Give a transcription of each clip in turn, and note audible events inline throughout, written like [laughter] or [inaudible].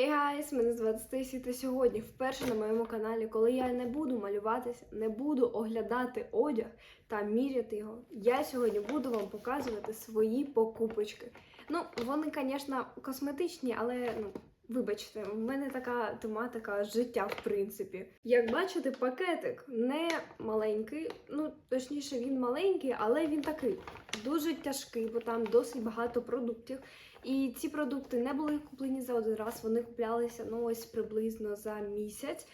Hey guys, мене звати Стесі, та сьогодні вперше на моєму каналі, коли я не буду малюватися, не буду оглядати одяг та міряти його. Я сьогодні буду вам показувати свої покупочки. Ну, вони, звісно, косметичні, але ну. Вибачте, в мене така тематика життя, в принципі. Як бачите, пакетик не маленький, ну точніше, він маленький, але він такий дуже тяжкий, бо там досить багато продуктів. І ці продукти не були куплені за один раз, вони куплялися ну ось приблизно за місяць.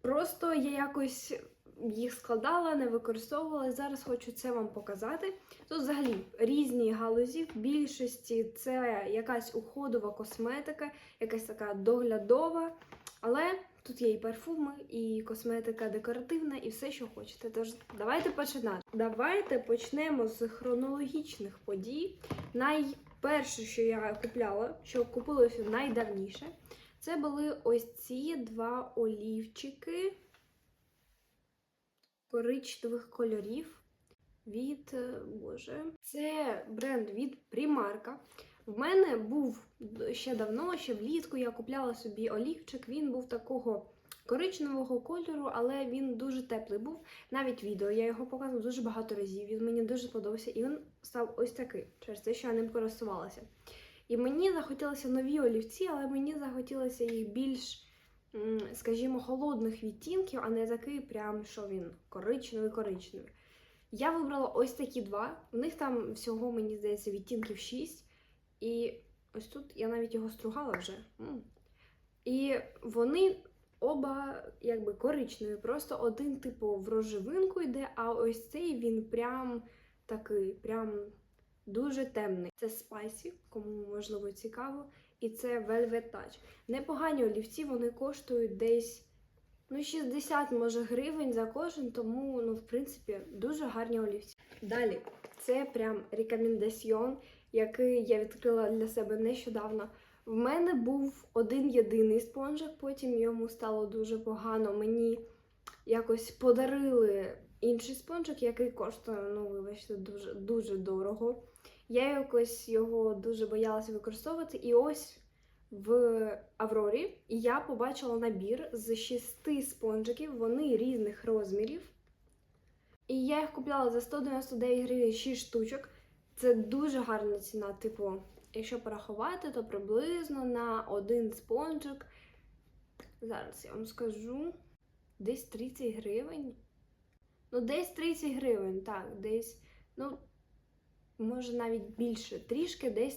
Просто я якось їх складала, не використовувала. Зараз хочу це вам показати. Тут взагалі різні галузі. В більшості це якась уходова косметика, якась така доглядова. Але тут є і парфуми, і косметика декоративна, і все, що хочете. Тож давайте починати. Давайте почнемо з хронологічних подій. Найперше, що я купляла, що купилося найдавніше, це були ось ці два олівчики коричневих кольорів від е, Боже. Це бренд від Primark. В мене був ще давно, ще влітку я купляла собі олівчик. Він був такого коричневого кольору, але він дуже теплий був. Навіть відео я його показувала дуже багато разів. Він мені дуже подобався, і він став ось такий, через те, що я ним користувалася. І мені захотілося нові олівці, але мені захотілося їх більш, скажімо, холодних відтінків, а не такий, прям що він коричневий-коричневий. Я вибрала ось такі два. В них там всього, мені здається, відтінків 6. І ось тут я навіть його стругала вже. І вони оба якби коричневі. Просто один, типу, в рожевинку йде, а ось цей він прям такий, прям дуже темний. Це Spicy, кому можливо цікаво. І це Velvet Touch. Непогані олівці, вони коштують десь ну, 60 може гривень за кожен, тому, ну, в принципі, дуже гарні олівці. Далі, це прям рекомендаціон, який я відкрила для себе нещодавно. В мене був один єдиний спонжик, потім йому стало дуже погано. Мені якось подарили інший спонжик, який коштує, ну, вибачте, дуже, дуже дорого. Я якось його дуже боялася використовувати, і ось в Аврорі я побачила набір з шести спонжиків, вони різних розмірів. І я їх купляла за 199 гривень 6 штучок. Це дуже гарна ціна. Типу, якщо порахувати, то приблизно на один спонжик. Зараз я вам скажу. Десь 30 гривень. Ну, десь 30 гривень, так, десь, ну, може навіть більше. Трішки, десь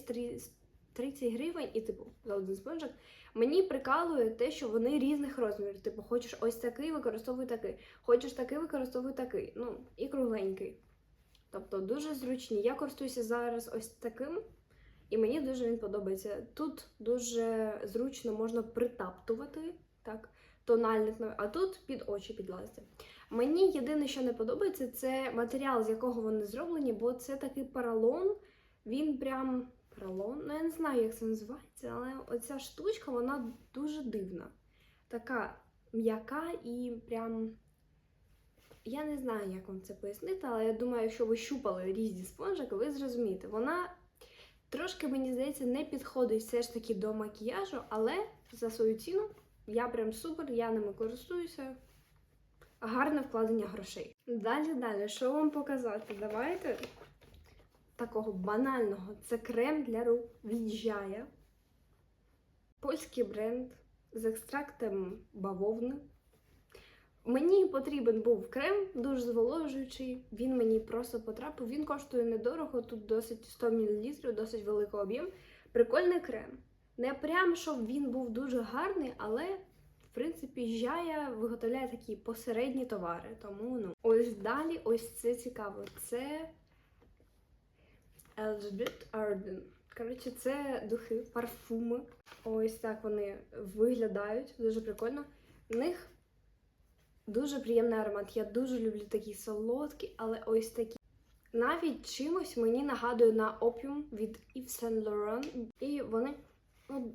30 гривень, і, типу, за один спонжик. Мені прикалує те, що вони різних розмірів. Типу, хочеш ось такий, використовуй такий. Хочеш такий, використовуй такий. Ну, і кругленький. Тобто дуже зручні. Я користуюся зараз ось таким, і мені дуже він подобається. Тут дуже зручно можна притаптувати так, тональник, а тут під очі підлазити. Мені єдине, що не подобається, це матеріал, з якого вони зроблені, бо це такий поролон. Він прям поролон, ну я не знаю, як це називається, але оця штучка, вона дуже дивна. Така м'яка і прям. Я не знаю, як вам це пояснити, але я думаю, якщо ви щупали різні спонжики, ви зрозумієте. Вона трошки, мені здається, не підходить все ж таки до макіяжу, але за свою ціну я прям супер, я ними користуюся. Гарне вкладення грошей. Далі, далі, що вам показати? Давайте такого банального. Це крем для рук від. Польський бренд з екстрактом бавовни. Мені потрібен був крем, дуже зволожуючий. Він мені просто потрапив. Він коштує недорого, тут досить 100 мл, досить великий об'єм. Прикольний крем. Не прям, щоб він був дуже гарний, але, в принципі, Жая виготовляє такі посередні товари. Тому ну. Ось далі, ось це цікаво. Це Elizabeth Arden. Коротше, це духи, парфуми. Ось так вони виглядають. Дуже прикольно. В них дуже приємний аромат. Я дуже люблю такі солодкі, але ось такі. Навіть чимось мені нагадує на опіум від Yves Saint Laurent. І вони ну,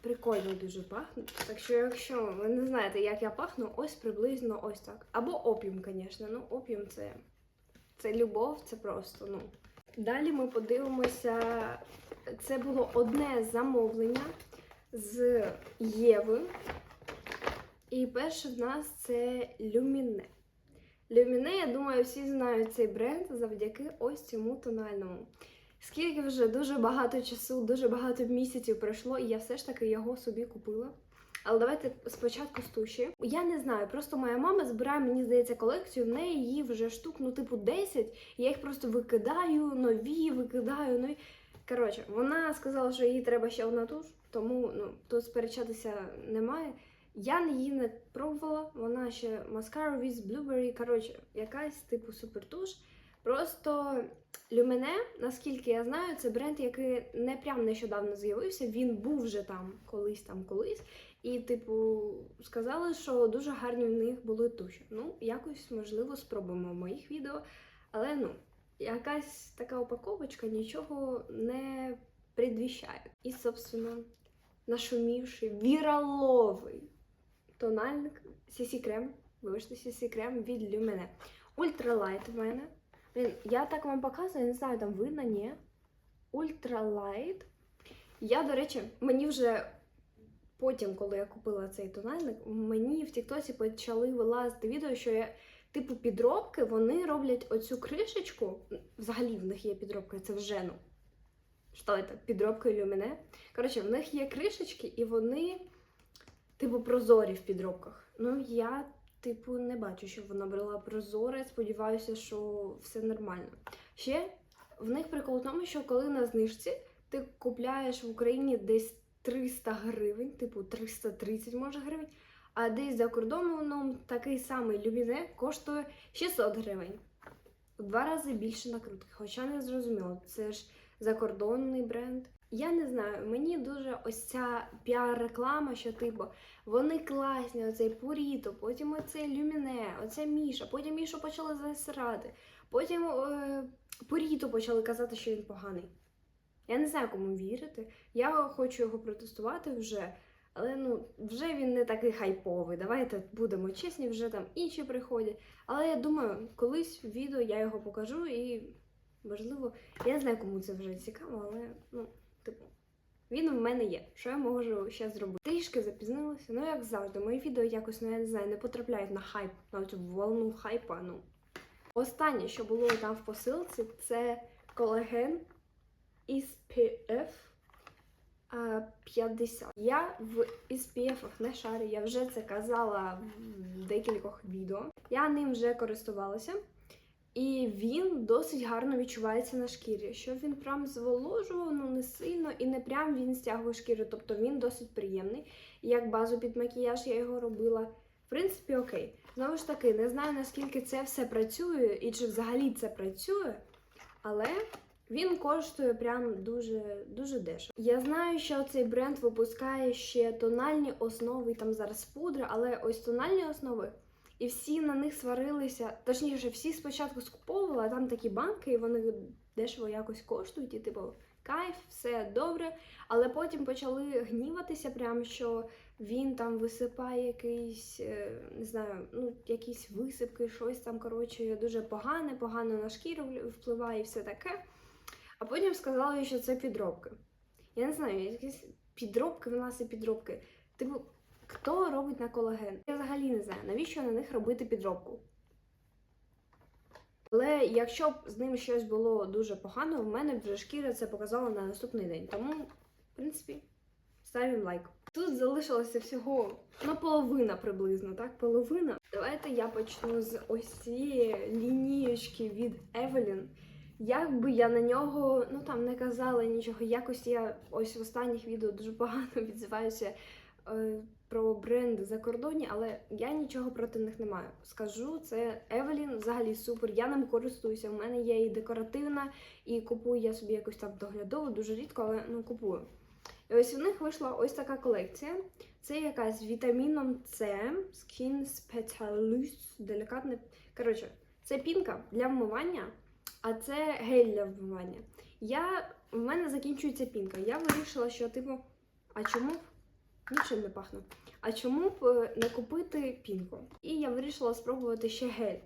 прикольно дуже пахнуть. Так що, якщо ви не знаєте, як я пахну, ось приблизно ось так. Або опіум, звісно. Ну, опіум це, це любов, це просто, ну. Далі ми подивимося. Це було одне замовлення з Єви. І перше в нас це Люміне. Люміне, я думаю, всі знають цей бренд завдяки ось цьому тональному. Скільки вже дуже багато часу, дуже багато місяців пройшло, і я все ж таки його собі купила. Але давайте спочатку з туші. Я не знаю, просто моя мама збирає, мені здається, колекцію. В неї її вже штук, ну, типу, 10. Я їх просто викидаю, нові, викидаю, нові. Коротше, вона сказала, що їй треба ще одна туш, тому ну, тут сперечатися немає. Я її не пробувала, вона ще Mascara with Blueberry. Коротше, якась типу супертуш. Просто Люмене, наскільки я знаю, це бренд, який не прям нещодавно з'явився. Він був вже там колись там колись. І, типу, сказали, що дуже гарні в них були туші. Ну, якось, можливо, спробуємо в моїх відео. Але ну, якась така упаковочка нічого не предвіщає. І, собственно, нашумівший віраловий тональник CC крем. Вибачте, CC крем від Люмене. Ультралайт в мене. Блін, я так вам показую, не знаю, там видно, ні. Ультралайт. Я, до речі, мені вже потім, коли я купила цей тональник, мені в Тіктосі почали вилазити відео, що я, типу, підробки, вони роблять оцю кришечку. Взагалі в них є підробка, це вже ну. Що це? Підробка ілюміне. Коротше, в них є кришечки, і вони, типу, прозорі в підробках. Ну, я, типу, не бачу, щоб вона брала прозоре. Сподіваюся, що все нормально. Ще в них прикол в тому, що коли на знижці ти купляєш в Україні десь 300 гривень, типу 330 може гривень, а десь за кордоном такий самий люміне коштує 600 гривень. В два рази більше накрутки. Хоча не зрозуміло, це ж закордонний бренд. Я не знаю, мені дуже ось ця піар-реклама, що типу вони класні, оцей Пуріто, потім оцей Люміне, оця Міша, потім Мішу почали засирати, потім е, Пуріто почали казати, що він поганий. Я не знаю, кому вірити. Я хочу його протестувати вже, але ну вже він не такий хайповий. Давайте будемо чесні, вже там інші приходять. Але я думаю, колись в відео я його покажу і можливо, я не знаю, кому це вже цікаво, але ну, типу, він в мене є. Що я можу ще зробити? Трішки запізнилася, ну як завжди, мої відео якось, ну я не знаю, не потрапляють на хайп, на цю волну хайпа. Ну останнє, що було там в посилці, це колаген SPF а, 50. Я в SPF не шарю, я вже це казала в декількох відео. Я ним вже користувалася. І він досить гарно відчувається на шкірі. Що він прям зволожував, ну не сильно, і не прям він стягує шкіру. Тобто він досить приємний. Як базу під макіяж я його робила. В принципі, окей. Знову ж таки, не знаю наскільки це все працює і чи взагалі це працює, але він коштує прям дуже дуже дешево. Я знаю, що цей бренд випускає ще тональні основи, там зараз пудра, але ось тональні основи. І всі на них сварилися. Точніше, всі спочатку скуповували, а там такі банки, і вони дешево якось коштують, і типу кайф, все добре. Але потім почали гніватися, прям що він там висипає якийсь, е, не знаю, ну якісь висипки, щось там коротше дуже погане, погано на шкіру впливає і все таке. А потім сказали, що це підробки. Я не знаю, якісь підробки, в нас і підробки. Типу, хто робить на колаген? Я взагалі не знаю, навіщо на них робити підробку. Але якщо б з ним щось було дуже погано, в мене вже шкіра це показала на наступний день. Тому, в принципі, ставимо лайк. Тут залишилося всього ну, половина приблизно, так? Половина. Давайте я почну з ось цієї лінієчки від Evelyn. Як би я на нього ну там не казала нічого, якось я ось в останніх відео дуже погано [laughs] відзиваюся про бренди закордонні, але я нічого проти них не маю. Скажу, це Евелін взагалі супер. Я ним користуюся. У мене є і декоративна, і купую я собі якось там доглядову, дуже рідко, але ну купую. І ось у них вийшла ось така колекція. Це якась вітаміном С, Skin Specialist, делікатне. Коротше, це пінка для вмивання. А це гель для вмивання. Я, в мене закінчується пінка. Я вирішила, що типу, а чому нічим не пахне? А чому б е, не купити пінку? І я вирішила спробувати ще гель.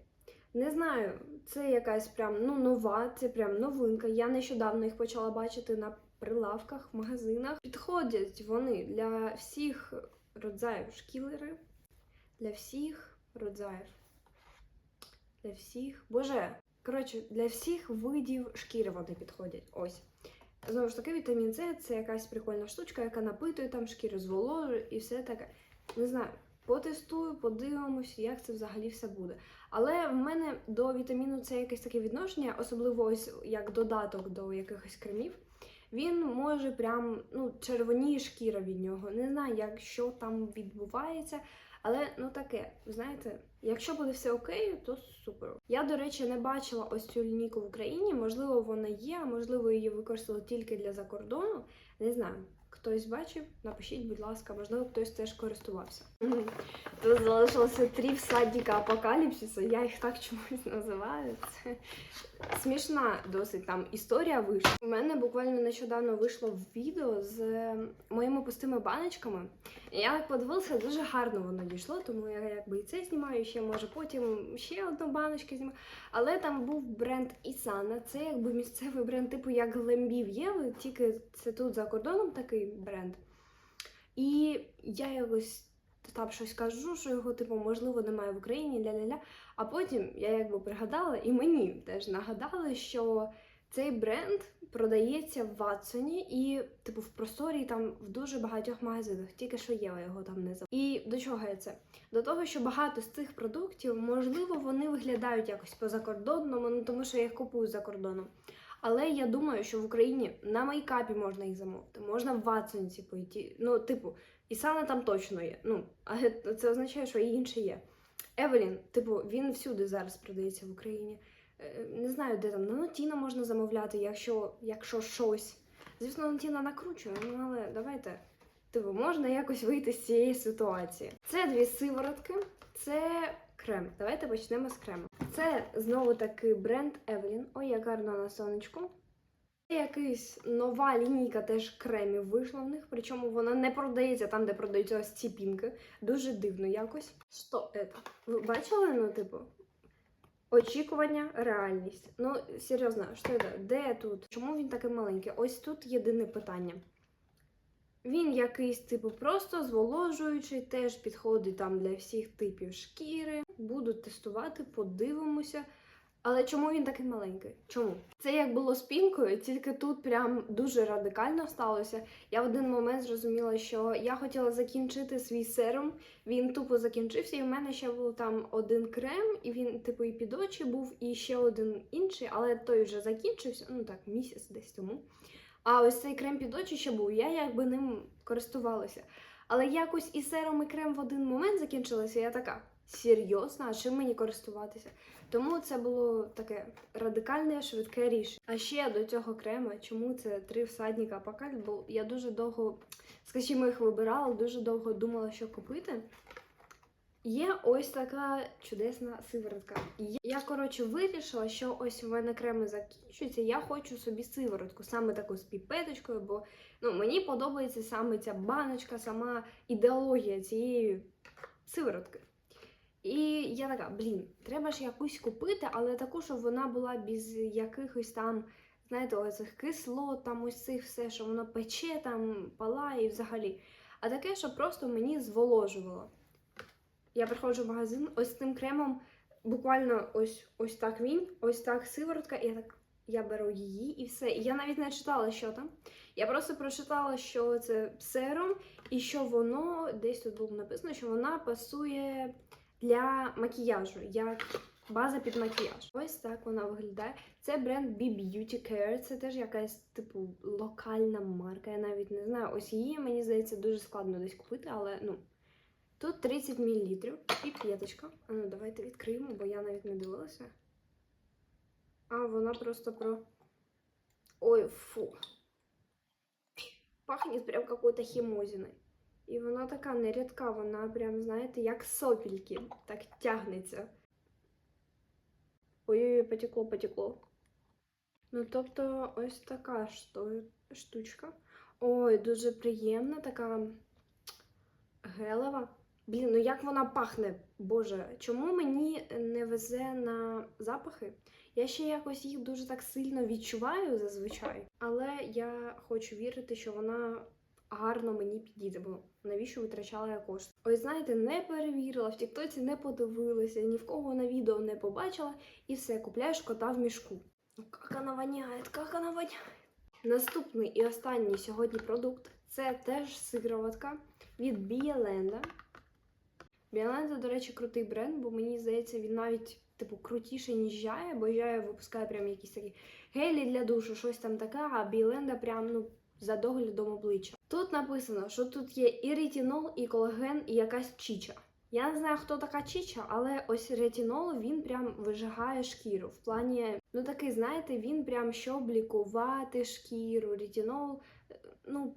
Не знаю, це якась прям ну нова, це прям новинка. Я нещодавно їх почала бачити на прилавках, в магазинах. Підходять вони для всіх родзаїв шкілери, для всіх родзаїв. Для всіх. Боже, коротше, для всіх видів шкіри вони підходять. Ось. Знову ж таки, вітамін С це якась прикольна штучка, яка напитує там шкіру, зволожує і все таке. Не знаю, потестую, подивимось, як це взагалі все буде. Але в мене до вітаміну С якесь таке відношення, особливо ось як додаток до якихось кремів. Він може прям ну, червоніє шкіра від нього. Не знаю, як що там відбувається. Але ну таке, знаєте, якщо буде все окей, то супер. Я, до речі, не бачила ось цю лінійку в Україні. Можливо, вона є, а можливо, її використали тільки для закордону. Не знаю. Хтось бачив, напишіть, будь ласка, можливо, хтось теж користувався. Тут залишилося три всадника апокаліпсису, я їх так чомусь називаю. Це смішна досить там історія вийшла. У мене буквально нещодавно вийшло відео з моїми пустими баночками. Я подивилася, дуже гарно воно дійшло, тому я якби і це знімаю, ще може потім ще одну баночку знімаю. Але там був бренд Ісана. Це якби місцевий бренд, типу як Глембів є, тільки це тут за кордоном такий бренд. І я якось там щось кажу, що його, типу, можливо, немає в Україні, ля-ля-ля. А потім я якби пригадала, і мені теж нагадали, що цей бренд продається в Ватсоні і, типу, в просторі там в дуже багатьох магазинах. Тільки що Єва його там не забула. І до чого я це? До того, що багато з цих продуктів, можливо, вони виглядають якось по закордонному, ну тому що я їх купую за кордоном. Але я думаю, що в Україні на мейкапі можна їх замовити, можна в Ватсонці пойти. Ну, типу, і саме там точно є. Ну, але це означає, що і інше є. Евелін, типу, він всюди зараз продається в Україні. Е, Не знаю, де там на Нотіна можна замовляти, якщо, якщо щось. Звісно, Нотіна накручує, ну але давайте. Типу, можна якось вийти з цієї ситуації. Це дві сиворотки, це крем. Давайте почнемо з крему. Це знову таки бренд Evelyn. Ой, як гарно на сонечку. Це якась нова лінійка теж кремів вийшла в них, причому вона не продається там, де продаються ось ці пінки. Дуже дивно якось. Що це? Ви бачили, ну, типу? Очікування, реальність. Ну, серйозно, що це? Де тут? Чому він такий маленький? Ось тут єдине питання. Він якийсь, типу, просто зволожуючий, теж підходить там для всіх типів шкіри. Буду тестувати, подивимося. Але чому він такий маленький? Чому? Це як було з пінкою, тільки тут прям дуже радикально сталося. Я в один момент зрозуміла, що я хотіла закінчити свій серум. Він тупо закінчився, і в мене ще був там один крем, і він, типу, і під очі був, і ще один інший, але той вже закінчився, ну так, місяць десь тому. А ось цей крем під очі ще був, я якби ним користувалася. Але якось і серум, і крем в один момент закінчилися, я така. Серйозно, а чим мені користуватися? Тому це було таке радикальне, швидке рішення. А ще до цього крема, чому це три всадника апокаль, бо я дуже довго, скажімо, їх вибирала, дуже довго думала, що купити. Є ось така чудесна сиворотка. Я, коротше, вирішила, що ось у мене креми закінчуються. Я хочу собі сиворотку, саме таку з піпеточкою, бо ну, мені подобається саме ця баночка, сама ідеологія цієї сиворотки. І я така, блін, треба ж якусь купити, але таку, щоб вона була без якихось там, знаєте, оцих кислот, там ось цих все, що воно пече, там палає і взагалі. А таке, що просто мені зволожувало. Я приходжу в магазин ось з тим кремом, буквально ось ось так він, ось так сиворотка, і я так я беру її і все. І я навіть не читала, що там. Я просто прочитала, що це серум, і що воно десь тут було написано, що вона пасує для макіяжу, як база під макіяж. Ось так вона виглядає. Це бренд B Beauty Care, це теж якась типу локальна марка. Я навіть не знаю. Ось її, мені здається, дуже складно десь купити, але ну. Тут 30 мл і п'яточка. А ну давайте відкриємо, бо я навіть не дивилася. А вона просто про. Ой, фу. Пахнет прям какой-то хімозиной. І вона така нерідка, вона прям, знаєте, як сопільки, так тягнеться. Ой-ой-ой, потекло, потекло. Ну, тобто, ось така штучка. Ой, дуже приємна, така гелева. Блін, ну як вона пахне, Боже, чому мені не везе на запахи? Я ще якось їх дуже так сильно відчуваю зазвичай, але я хочу вірити, що вона гарно мені підійде, бо навіщо витрачала я кошти? Ось знаєте, не перевірила, в Тіктоці не подивилася, ні в кого на відео не побачила, і все, купляєш кота в мішку. Ну, як вона воняє, як вона воняє. Наступний і останній сьогодні продукт це теж сироватка від Біаленда. Біаленда, до речі, крутий бренд, бо мені здається, він навіть типу крутіше, ніж Жая, бо Жая випускає прям якісь такі гелі для душу, щось там таке, а Біаленда прям ну за доглядом обличчя. Тут написано, що тут є і ретинол, і колаген, і якась чіча. Я не знаю, хто така чіча, але ось ретинол він прям вижигає шкіру. В плані, ну такий, знаєте, він прям щоб лікувати шкіру. Ретинол, е, ну,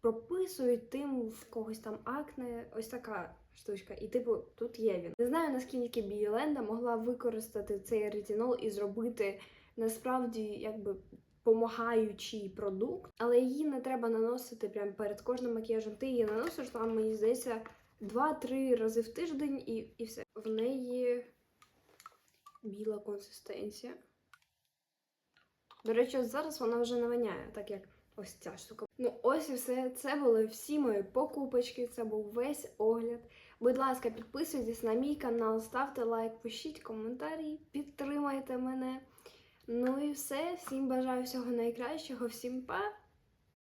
прописують тим в когось там акне, ось така штучка. І типу, тут є він. Не знаю, наскільки Біоленда могла використати цей ретинол і зробити насправді якби помагаючий продукт, але її не треба наносити прямо перед кожним макіяжем. Ти її наносиш там, мені здається, 2-3 рази в тиждень і, і все. В неї біла консистенція. До речі, зараз вона вже не воняє, так як ось ця штука. Ну, ось і все. Це були всі мої покупочки. Це був весь огляд. Будь ласка, підписуйтесь на мій канал, ставте лайк, пишіть коментарі, підтримайте мене. Ну і все. Всім бажаю всього найкращого, всім па!